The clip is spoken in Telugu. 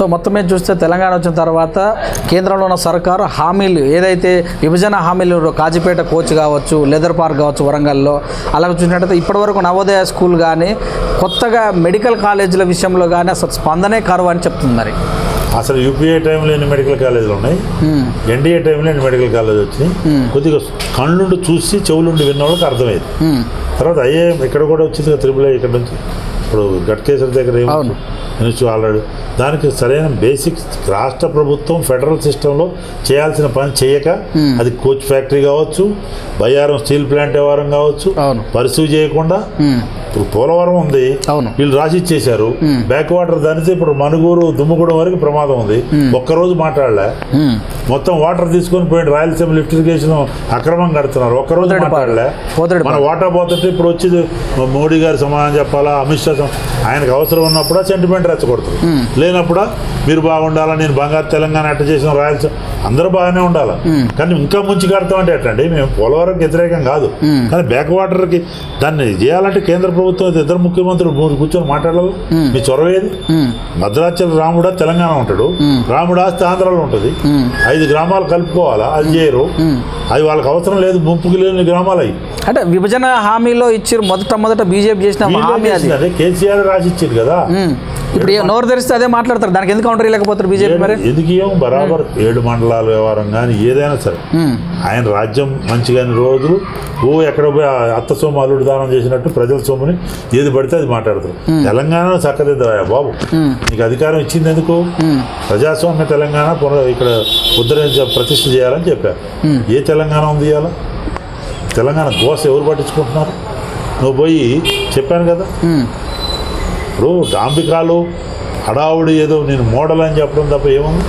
సో మొత్తం మీద చూస్తే తెలంగాణ వచ్చిన తర్వాత కేంద్రంలో ఉన్న సర్కారు హామీలు ఏదైతే విభజన హామీలు కాజీపేట కోచ్ కావచ్చు లెదర్ పార్క్ కావచ్చు వరంగల్లో అలా చూసినట్టయితే ఇప్పటివరకు నవోదయ స్కూల్ కానీ కొత్తగా మెడికల్ కాలేజీల విషయంలో కానీ అసలు స్పందనే కరువు అని చెప్తుంది మరి. అసలు యూపీఐ టైంలో ఎన్ని మెడికల్ కాలేజీలు ఉన్నాయి? ఎన్డీఏ టైంలో ఎన్ని మెడికల్ కాలేజ్ వచ్చినాయి? కొద్దిగా కళ్ళుండి చూసి చెవులుండి విన్న వాళ్ళకి అర్థమైంది. తర్వాత అయ్యే ఇక్కడ కూడా వచ్చింది త్రిబుల్ ఇక్కడ నుంచి. ఇప్పుడు గట్కేశ్వర దగ్గర అవును. ఏమొచ్చు ఆల్రెడీ దానికి సరైన బేసిక్స్ రాష్ట్ర ప్రభుత్వం ఫెడరల్ సిస్టంలో చేయాల్సిన పని చేయక అది కోచ్ ఫ్యాక్టరీ కావచ్చు బయ్యారం స్టీల్ ప్లాంట్ వ్యవహారం కావచ్చు అవును. పరిశీలి చేయకుండా. ఇప్పుడు పోలవరం ఉంది అవును. వీళ్ళు రాసి ఇచ్చేశారు బ్యాక్ వాటర్ దానితో ఇప్పుడు మనుగూరు దుమ్ముగూడెం వరకు ప్రమాదం ఉంది ఒక్కరోజు మాట్లాడలే. మొత్తం వాటర్ తీసుకొని పోయి రాయలసీమ లిఫ్ట్ ఇరిగేషన్ అక్రమం కడుతున్నారు ఒక్కరోజు మాట్లాడలే. మన వాటర్ పోతుంటే ఇప్పుడు వచ్చి మోడీ గారు సమాధానం చెప్పాలా అమిత్ షా ఆయనకు అవసరం ఉన్నప్పుడా సెంటిమెంట్ రెచ్చగొడతారు లేనప్పుడా మీరు బాగుండాలా నేను బంగారు తెలంగాణ ఎట్ట చేసిన రాయలసీమ అందరూ బాగానే ఉండాలి. కానీ ఇంకా ముంచి కడతాం అంటే ఎట్టండి? మేము పోలవరంకి వ్యతిరేకం కాదు. కానీ బ్యాక్ వాటర్కి దాన్ని చేయాలంటే కేంద్ర ప్రభుత్వం ఇద్దరు ముఖ్యమంత్రులు మూడు కూర్చొని మాట్లాడాలి? మీ చొరవ ఏది? మ్మ్. భద్రాచలం రాముడా తెలంగాణ ఉంటాడు. రాముడు ఆస్తి ఆంధ్రాలో ఉంటుంది. ఐదు గ్రామాలు కలుపుకోవాలా? అది చేయరు. అది వాళ్ళకి అవసరం లేదు ముంపుకి లేని గ్రామాలు అవి అంటే విభజన హామీలో ఇచ్చారు మొదట మొదట బీజేపీ చేసిన హామీ అది. కేసీఆర్ రాసి ఇచ్చింది కదా. ఇప్పుడు నోరు తెరిస్తే అదే మాట్లాడతారు. దానికి ఎందుకు కౌంటర్ లేకపోతారు బీజేపీ మరి? ఎందుకు ఏం బరాబర్ ఏడు మండలాల వ్యవహారం కానీ ఏదైనా సరే. ఆయన రాజ్యం మంచిగాని రోజులు ఓ ఎక్కడ పోయి అత్త సొమ్ము అల్లుడు దానం చేసినట్టు ప్రజల సొమ్ముని ఏది పడితే అది మాట్లాడతారు. తెలంగాణ చక్కదిద్దవా బాబు? నీకు అధికారం ఇచ్చింది ఎందుకు? ప్రజాస్వామ్య తెలంగాణ పునః ఇక్కడ ఉద్ధరించ ప్రతిష్ఠ చేయాలని చెప్పారు. ఏ తెలంగాణ ఉంది ఇవాళ? తెలంగాణ గోస ఎవరు పట్టించుకుంటున్నారు? నువ్వు పోయి చెప్పాను కదా. ఇప్పుడు డాంబికాలు హడావుడి ఏదో నేను మోడల్ అని చెప్పడం తప్ప ఏముంది?